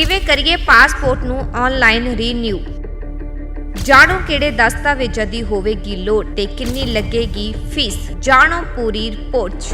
ਕਿਵੇਂ ਕਰੀਏ ਪਾਸਪੋਰਟ ਨੂੰ ਆਨਲਾਈਨ ਰੀਨਿਊ ਜਾਣੋ ਕਿਹੜੇ ਦਸਤਾਵੇਜ਼ਾਂ ਦੀ ਹੋਵੇਗੀ ਲੋੜ ਤੇ ਕਿੰਨੀ ਲੱਗੇਗੀ ਫੀਸ? ਜਾਣੋ ਪੂਰੀ ਰਿਪੋਰਟ। 'ਚ।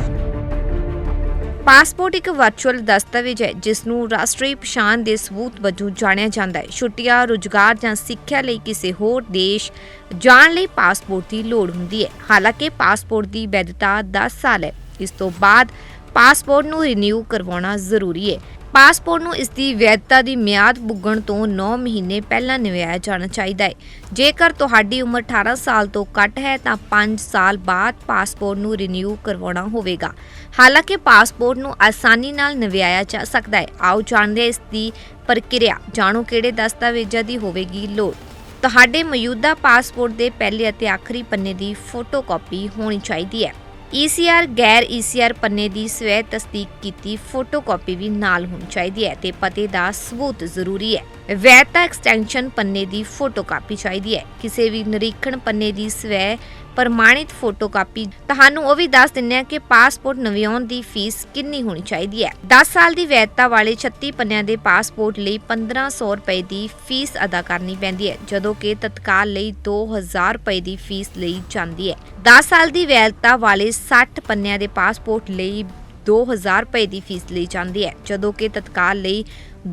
ਪਾਸਪੋਰਟ ਇੱਕ ਵਰਚੁਅਲ ਦਸਤਾਵੇਜ਼ ਹੈ ਜਿਸ ਨੂੰ ਰਾਸ਼ਟਰੀ ਪਛਾਣ ਦੇ ਸਬੂਤ ਵਜੋਂ ਜਾਣਿਆ ਜਾਂਦਾ ਹੈ। ਛੁੱਟੀਆਂ, ਰੁਜ਼ਗਾਰ ਜਾਂ ਸਿੱਖਿਆ ਲਈ ਕਿਸੇ ਹੋਰ ਦੇਸ਼ ਜਾਣ ਲਈ ਪਾਸਪੋਰਟ ਦੀ ਲੋੜ ਹੁੰਦੀ ਹੈ। ਹਾਲਾਂਕਿ ਪਾਸਪੋਰਟ ਦੀ ਵੈਧਤਾ 10 ਸਾਲ ਹੈ। ਇਸ ਤੋਂ ਬਾਅਦ ਪਾਸਪੋਰਟ ਨੂੰ ਰੀਨਿਊ ਕਰਵਾਉਣਾ ਜ਼ਰੂਰੀ ਹੈ। ਪਾਸਪੋਰਟ ਨੂੰ ਇਸ ਦੀ ਵੈਧਤਾ ਦੀ ਮਿਆਦ ਪੁੱਗਣ ਤੋਂ 9 ਮਹੀਨੇ ਪਹਿਲਾਂ ਨਿਵਾਇਆ ਜਾਣਾ ਚਾਹੀਦਾ ਹੈ। ਜੇਕਰ ਤੁਹਾਡੀ ਉਮਰ 18 ਸਾਲ ਤੋਂ ਘੱਟ ਹੈ, ਤਾਂ 5 ਸਾਲ ਬਾਅਦ ਪਾਸਪੋਰਟ ਨੂੰ ਰੀਨਿਊ ਕਰਵਾਉਣਾ ਹੋਵੇਗਾ। ਹਾਲਾਂਕਿ ਪਾਸਪੋਰਟ ਨੂੰ ਆਸਾਨੀ ਨਾਲ ਨਿਵਾਇਆ ਜਾ ਸਕਦਾ ਹੈ। ਆਓ ਜਾਣਦੇ ਹਾਂ ਇਸ ਦੀ ਪ੍ਰਕਿਰਿਆ। ਜਾਣੋ ਕਿਹੜੇ ਦਸਤਾਵੇਜ਼ਾਂ ਦੀ ਹੋਵੇਗੀ ਲੋੜ। ਤੁਹਾਡੇ ਮੌਜੂਦਾ ਪਾਸਪੋਰਟ ਦੇ ਪਹਿਲੇ ਅਤੇ ਆਖਰੀ ਪੰਨੇ ਦੀ ਫੋਟੋਕਾਪੀ ਹੋਣੀ ਚਾਹੀਦੀ ਹੈ। ECR ਗੈਰ ECR ਪੰਨੇ ਦੀ ਸਵੈ ਤਸਦੀਕ ਕੀਤੀ ਫੋਟੋਕਾਪੀ ਵੀ ਨਾਲ ਹੋਣੀ ਚਾਹੀਦੀ ਹੈ ਤੇ ਪਤੇ ਦਾ ਸਬੂਤ ਜ਼ਰੂਰੀ ਹੈ। ਵੈਧਤਾ ਐਕਸਟੈਂਸ਼ਨ ਪੰਨੇ ਦੀ ਫੋਟੋਕਾਪੀ ਚਾਹੀਦੀ ਹੈ। ਕਿਸੇ ਵੀ ਨਿਰੀਖਣ ਪੰਨੇ ਦੀ ਸਵੈ ਪ੍ਰਮਾਣਿਤ ਫੋਟੋਕਾਪੀ। ਤੁਹਾਨੂੰ ਉਹ ਵੀ ਦੱਸ ਦਿੰਨੇ ਆ ਕਿ ਪਾਸਪੋਰਟ ਨਵਿਆਉਣ ਦੀ ਫੀਸ ਕਿੰਨੀ ਹੋਣੀ ਚਾਹੀਦੀ ਹੈ। 10 ਸਾਲ ਦੀ ਵੈਧਤਾ ਵਾਲੇ 36 ਪੰਨਿਆਂ ਦੇ ਪਾਸਪੋਰਟ ਲਈ 1500 ਰੁਪਏ ਦੀ ਫੀਸ ਅਦਾ ਕਰਨੀ ਪੈਂਦੀ ਹੈ, ਜਦੋਂ ਕਿ ਤਤਕਾਲ ਲਈ 2000 ਰੁਪਏ ਦੀ ਫੀਸ ਲਈ ਜਾਂਦੀ ਹੈ। 10 ਸਾਲ ਦੀ ਵੈਧਤਾ ਵਾਲੇ 60 ਪੰਨਿਆਂ ਦੇ ਪਾਸਪੋਰਟ ਲਈ 2000 ਰੁਪਏ ਦੀ ਫੀਸ ਲਈ ਜਾਂਦੀ ਹੈ, ਜਦੋਂ ਕਿ ਤਤਕਾਲ ਲਈ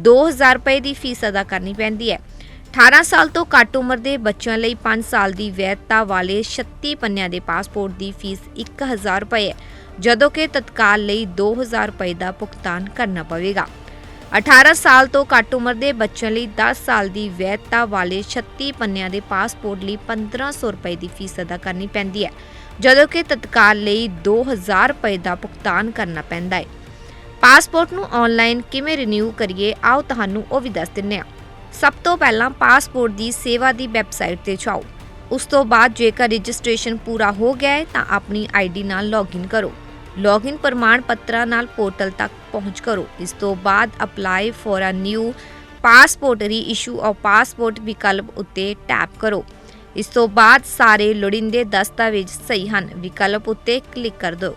2000 ਰੁਪਏ ਦੀ ਫੀਸ ਅਦਾ ਕਰਨੀ ਪੈਂਦੀ ਹੈ। 18 ਸਾਲ ਤੋਂ ਘੱਟ ਉਮਰ ਦੇ ਬੱਚਿਆਂ ਲਈ 5 ਸਾਲ ਦੀ ਵੈਧਤਾ ਵਾਲੇ 36 ਪੰਨਿਆਂ ਦੇ ਪਾਸਪੋਰਟ ਦੀ ਫੀਸ 1000 ਰੁਪਏ ਹੈ, ਜਦੋਂ ਕਿ ਤਤਕਾਲ ਲਈ 2000 ਰੁਪਏ ਦਾ ਭੁਗਤਾਨ ਕਰਨਾ ਪਵੇਗਾ। 18 ਸਾਲ ਤੋਂ ਘੱਟ ਉਮਰ ਦੇ ਬੱਚਿਆਂ ਲਈ 10 ਸਾਲ ਦੀ ਵੈਧਤਾ ਵਾਲੇ 36 ਪੰਨਿਆਂ ਦੇ ਪਾਸਪੋਰਟ ਲਈ 1500 ਰੁਪਏ ਦੀ ਫੀਸ ਅਦਾ ਕਰਨੀ ਪੈਂਦੀ ਹੈ, ਜਦੋਂ ਕਿ ਤਤਕਾਲ ਲਈ 2000 ਰੁਪਏ ਦਾ ਭੁਗਤਾਨ ਕਰਨਾ ਪੈਂਦਾ ਹੈ। ਪਾਸਪੋਰਟ ਨੂੰ ਆਨਲਾਈਨ ਕਿਵੇਂ ਰੀਨਿਊ ਕਰੀਏ, ਆਓ ਤੁਹਾਨੂੰ ਉਹ ਵੀ ਦੱਸ ਦਿੰਨੇ ਹਾਂ। ਸਭ ਤੋਂ ਪਹਿਲਾਂ ਪਾਸਪੋਰਟ ਦੀ ਸੇਵਾ ਦੀ ਵੈਬਸਾਈਟ ਤੇ ਜਾਓ। ਉਸ ਤੋਂ ਬਾਅਦ ਜੇਕਰ ਰਜਿਸਟ੍ਰੇਸ਼ਨ ਪੂਰਾ ਹੋ ਗਿਆ ਹੈ, ਤਾਂ ਆਪਣੀ ਆਈਡੀ ਨਾਲ ਲੌਗਇਨ ਕਰੋ। ਲੌਗਇਨ ਪ੍ਰਮਾਣ ਪੱਤਰਾਂ ਨਾਲ ਪੋਰਟਲ ਤੱਕ ਪਹੁੰਚ ਕਰੋ। ਇਸ ਤੋਂ ਬਾਅਦ apply for a new passport reissue of passport ਵਿਕਲਪ ਉੱਤੇ ਟੈਪ ਕਰੋ। ਇਸ ਤੋਂ ਬਾਅਦ ਸਾਰੇ ਲੋੜੀਂਦੇ ਦਸਤਾਵੇਜ਼ ਸਹੀ ਹਨ। ਵਿਕਲਪ ਉੱਤੇ ਕਲਿੱਕ ਕਰ ਦਿਓ।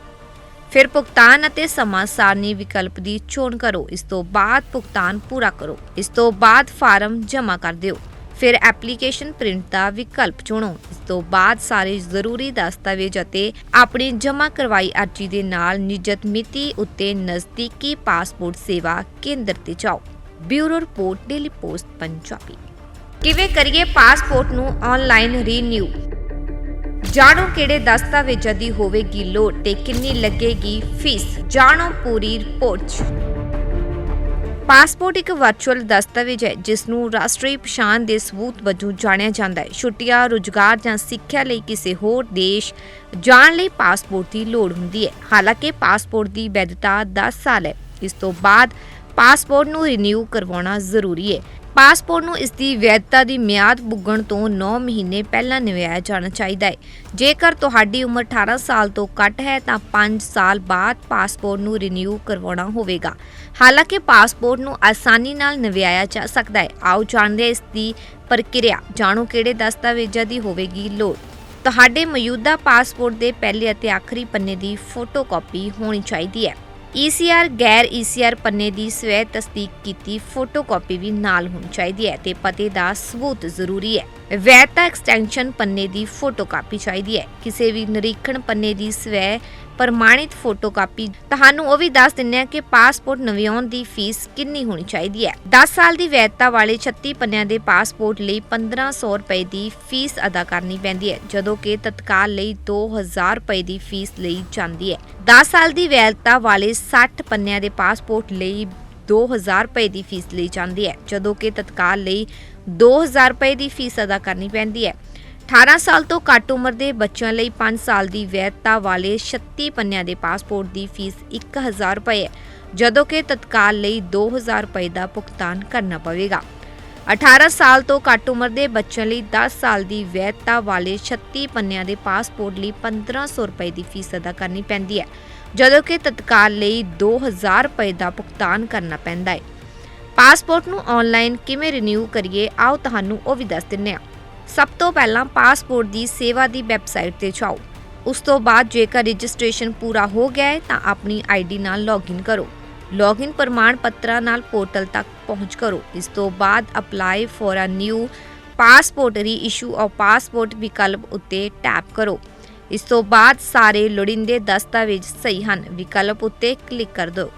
ਫਿਰ ਭੁਗਤਾਨ ਅਤੇ ਸਮਾਂ ਸਾਰਣੀ ਵਿਕਲਪ ਦੀ ਚੋਣ ਕਰੋ। ਇਸ ਤੋਂ ਬਾਅਦ ਭੁਗਤਾਨ ਪੂਰਾ ਕਰੋ। ਇਸ ਤੋਂ ਬਾਅਦ ਫਾਰਮ ਜਮ੍ਹਾਂ ਕਰ ਦਿਓ। ਫਿਰ ਐਪਲੀਕੇਸ਼ਨ ਪ੍ਰਿੰਟ ਦਾ ਵਿਕਲਪ ਚੁਣੋ। ਇਸ ਤੋਂ ਬਾਅਦ ਸਾਰੇ ਜ਼ਰੂਰੀ ਦਸਤਾਵੇਜ਼ ਅਤੇ ਆਪਣੀ ਜਮ੍ਹਾਂ ਕਰਵਾਈ ਅਰਜ਼ੀ ਦੇ ਨਾਲ ਨਿਯਤ ਮਿਤੀ ਉੱਤੇ ਨਜ਼ਦੀਕੀ ਪਾਸਪੋਰਟ ਸੇਵਾ ਕੇਂਦਰ ਤੇ ਜਾਓ। Bureau report, daily post, Punjabi. ਕਿਵੇਂ ਕਰੀਏ ਪਾਸਪੋਰਟ ਨੂੰ ਆਨਲਾਈਨ ਰੀਨਿਊ? ਜਾਣੋ ਕਿਹੜੇ ਦਸਤਾਵੇਜ਼ਾਂ ਦੀ ਹੋਵੇਗੀ ਲੋੜ ਤੇ ਕਿੰਨੀ ਲੱਗੇਗੀ ਫੀਸ। ਜਾਣੋ ਪੂਰੀ ਰਿਪੋਰਟ। ਪਾਸਪੋਰਟ ਇੱਕ ਵਰਚੁਅਲ ਦਸਤਾਵੇਜ਼ ਹੈ ਜਿਸ ਨੂੰ ਰਾਸ਼ਟਰੀ ਪਛਾਣ ਦੇ ਸਬੂਤ ਵਜੋਂ ਜਾਣਿਆ ਜਾਂਦਾ ਹੈ। ਛੁੱਟੀਆਂ, ਰੁਜ਼ਗਾਰ ਜਾਂ ਸਿੱਖਿਆ ਲਈ ਕਿਸੇ ਹੋਰ ਦੇਸ਼ ਜਾਣ ਲਈ ਪਾਸਪੋਰਟ ਦੀ ਲੋੜ ਹੁੰਦੀ ਹੈ। ਹਾਲਾਂਕਿ ਪਾਸਪੋਰਟ ਦੀ ਵੈਧਤਾ 10 ਸਾਲ ਹੈ। ਇਸ ਤੋਂ ਬਾਅਦ ਪਾਸਪੋਰਟ ਨੂੰ ਰੀਨਿਊ ਕਰਵਾਉਣਾ ਜ਼ਰੂਰੀ ਹੈ। ਪਾਸਪੋਰਟ ਨੂੰ ਇਸ ਦੀ ਵੈਧਤਾ ਦੀ ਮਿਆਦ ਪੁੱਗਣ ਤੋਂ 9 ਮਹੀਨੇ ਪਹਿਲਾਂ ਨਿਵਾਇਆ ਜਾਣਾ ਚਾਹੀਦਾ ਹੈ। ਜੇਕਰ ਤੁਹਾਡੀ ਉਮਰ 18 ਸਾਲ ਤੋਂ ਘੱਟ ਹੈ, ਤਾਂ 5 ਸਾਲ ਬਾਅਦ ਪਾਸਪੋਰਟ ਨੂੰ ਰੀਨਿਊ ਕਰਵਾਉਣਾ ਹੋਵੇਗਾ। ਹਾਲਾਂਕਿ ਪਾਸਪੋਰਟ ਨੂੰ ਆਸਾਨੀ ਨਾਲ ਨਿਵਾਇਆ ਜਾ ਸਕਦਾ ਹੈ। ਆਓ ਜਾਣਦੇ ਹਾਂ ਇਸ ਦੀ ਪ੍ਰਕਿਰਿਆ। ਜਾਣੋ ਕਿਹੜੇ ਦਸਤਾਵੇਜ਼ਾਂ ਦੀ ਹੋਵੇਗੀ ਲੋੜ। ਤੁਹਾਡੇ ਮੌਜੂਦਾ ਪਾਸਪੋਰਟ ਦੇ ਪਹਿਲੇ ਅਤੇ ਆਖਰੀ ਪੰਨੇ ਦੀ ਫੋਟੋਕਾਪੀ ਹੋਣੀ ਚਾਹੀਦੀ ਹੈ। ECR ਗੈਰ ECR ਪੰਨੇ ਦੀ ਸਵੈ ਤਸਦੀਕ ਕੀਤੀ ਫੋਟੋਕਾਪੀ ਵੀ ਨਾਲ ਹੋਣੀ ਚਾਹੀਦੀ ਹੈ ਤੇ ਪਤੇ ਦਾ ਸਬੂਤ ਜ਼ਰੂਰੀ ਹੈ। ਵੈਧਤਾ ਐਕਸਟੈਂਸ਼ਨ ਪੰਨੇ ਦੀ ਫੋਟੋਕਾਪੀ ਚਾਹੀਦੀ ਹੈ। ਕਿਸੇ ਵੀ ਨਿਰੀਖਣ ਪੰਨੇ ਦੀ ਸਵੈ ਪ੍ਰਮਾਣਿਤ ਫੋਟੋਕਾਪੀ, ਤੁਹਾਨੂੰ ਉਹ ਵੀ ਦੱਸ ਦਿੰਨੇ ਆ ਕਿ ਪਾਸਪੋਰਟ ਨਵਿਆਉਣ ਦੀ ਫੀਸ ਕਿੰਨੀ ਹੋਣੀ ਚਾਹੀਦੀ ਹੈ। 10 ਸਾਲ ਦੀ ਵੈਧਤਾ ਵਾਲੇ 36 ਪੰਨਿਆਂ ਦੇ ਪਾਸਪੋਰਟ ਲਈ 1500 ਰੁਪਏ ਦੀ ਫੀਸ ਅਦਾ ਕਰਨੀ ਪੈਂਦੀ ਹੈ, ਜਦੋਂ ਕਿ ਤਤਕਾਲ ਲਈ 2000 ਰੁਪਏ ਦੀ ਫੀਸ ਲਈ ਜਾਂਦੀ ਹੈ। 10 ਸਾਲ ਦੀ ਵੈਧਤਾ ਵਾਲੇ 60 ਪੰਨਿਆਂ ਦੇ ਪਾਸਪੋਰਟ ਲਈ 2000 ਰੁਪਏ ਦੀ ਫੀਸ ਲਈ ਜਾਂਦੀ ਹੈ, ਜਦੋਂ ਕਿ ਤਤਕਾਲ ਲਈ 2000 ਰੁਪਏ ਦੀ ਫੀਸ ਅਦਾ ਕਰਨੀ ਪੈਂਦੀ ਹੈ। 18 ਸਾਲ ਤੋਂ ਘੱਟ ਉਮਰ ਦੇ ਬੱਚਿਆਂ ਲਈ 5 ਸਾਲ ਦੀ ਵੈਧਤਾ ਵਾਲੇ 36 ਪੰਨਿਆਂ ਦੇ ਪਾਸਪੋਰਟ ਦੀ ਫੀਸ 1000 ਰੁਪਏ ਹੈ, ਜਦੋਂ ਕਿ ਤਤਕਾਲ ਲਈ 2000 ਰੁਪਏ ਦਾ ਭੁਗਤਾਨ ਕਰਨਾ ਪਵੇਗਾ। 18 ਸਾਲ ਤੋਂ ਘੱਟ ਉਮਰ ਦੇ ਬੱਚਿਆਂ ਲਈ 10 ਸਾਲ ਦੀ ਵੈਧਤਾ ਵਾਲੇ 36 ਪੰਨਿਆਂ ਦੇ ਪਾਸਪੋਰਟ ਲਈ 1500 ਰੁਪਏ ਦੀ ਫੀਸ ਅਦਾ ਕਰਨੀ ਪੈਂਦੀ ਹੈ, ਜਦੋਂ ਕਿ ਤਤਕਾਲ ਲਈ 2000 ਰੁਪਏ ਦਾ ਭੁਗਤਾਨ ਕਰਨਾ ਪੈਂਦਾ ਹੈ। ਪਾਸਪੋਰਟ ਨੂੰ ਆਨਲਾਈਨ ਕਿਵੇਂ ਰੀਨਿਊ ਕਰੀਏ, ਆਓ ਤੁਹਾਨੂੰ ਉਹ ਵੀ ਦੱਸ ਦਿੰਨੇ ਹਾਂ। ਸਭ ਤੋਂ ਪਹਿਲਾਂ ਪਾਸਪੋਰਟ ਦੀ ਸੇਵਾ ਦੀ ਵੈਬਸਾਈਟ ਤੇ ਜਾਓ। ਉਸ ਤੋਂ ਬਾਅਦ ਜੇਕਰ ਰਜਿਸਟ੍ਰੇਸ਼ਨ ਪੂਰਾ ਹੋ ਗਿਆ ਹੈ, ਤਾਂ ਆਪਣੀ ਆਈਡੀ ਨਾਲ ਲੌਗਇਨ ਕਰੋ। ਲੌਗਇਨ ਪ੍ਰਮਾਣ ਪੱਤਰਾਂ ਨਾਲ ਪੋਰਟਲ ਤੱਕ ਪਹੁੰਚ ਕਰੋ। ਇਸ ਤੋਂ ਬਾਅਦ apply for a new passport reissue of passport ਵਿਕਲਪ ਉੱਤੇ ਟੈਪ ਕਰੋ। ਇਸ ਤੋਂ ਬਾਅਦ ਸਾਰੇ ਲੋੜੀਂਦੇ ਦਸਤਾਵੇਜ਼ ਸਹੀ ਹਨ। ਵਿਕਲਪ ਉੱਤੇ ਕਲਿੱਕ ਕਰ ਦਿਓ।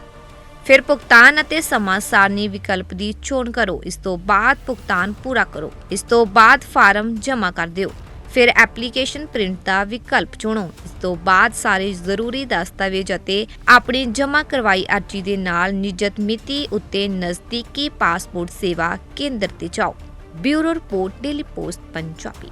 ਫਿਰ ਭੁਗਤਾਨ ਅਤੇ ਸਮਾਂ ਸਾਰਣੀ ਵਿਕਲਪ ਦੀ ਚੋਣ ਕਰੋ। ਇਸ ਤੋਂ ਬਾਅਦ ਭੁਗਤਾਨ ਪੂਰਾ ਕਰੋ। ਇਸ ਤੋਂ ਬਾਅਦ ਫਾਰਮ ਜਮ੍ਹਾਂ ਕਰ ਦਿਓ। ਫਿਰ ਐਪਲੀਕੇਸ਼ਨ ਪ੍ਰਿੰਟ ਦਾ ਵਿਕਲਪ ਚੁਣੋ। ਇਸ ਤੋਂ ਬਾਅਦ ਸਾਰੇ ਜ਼ਰੂਰੀ ਦਸਤਾਵੇਜ਼ ਅਤੇ ਆਪਣੀ ਜਮ੍ਹਾਂ ਕਰਵਾਈ ਅਰਜ਼ੀ ਦੇ ਨਾਲ ਨਿਯਤ ਮਿਤੀ ਉੱਤੇ ਨਜ਼ਦੀਕੀ ਪਾਸਪੋਰਟ ਸੇਵਾ ਕੇਂਦਰ ਤੇ ਜਾਓ। Bureau report, Daily Post, Punjabi.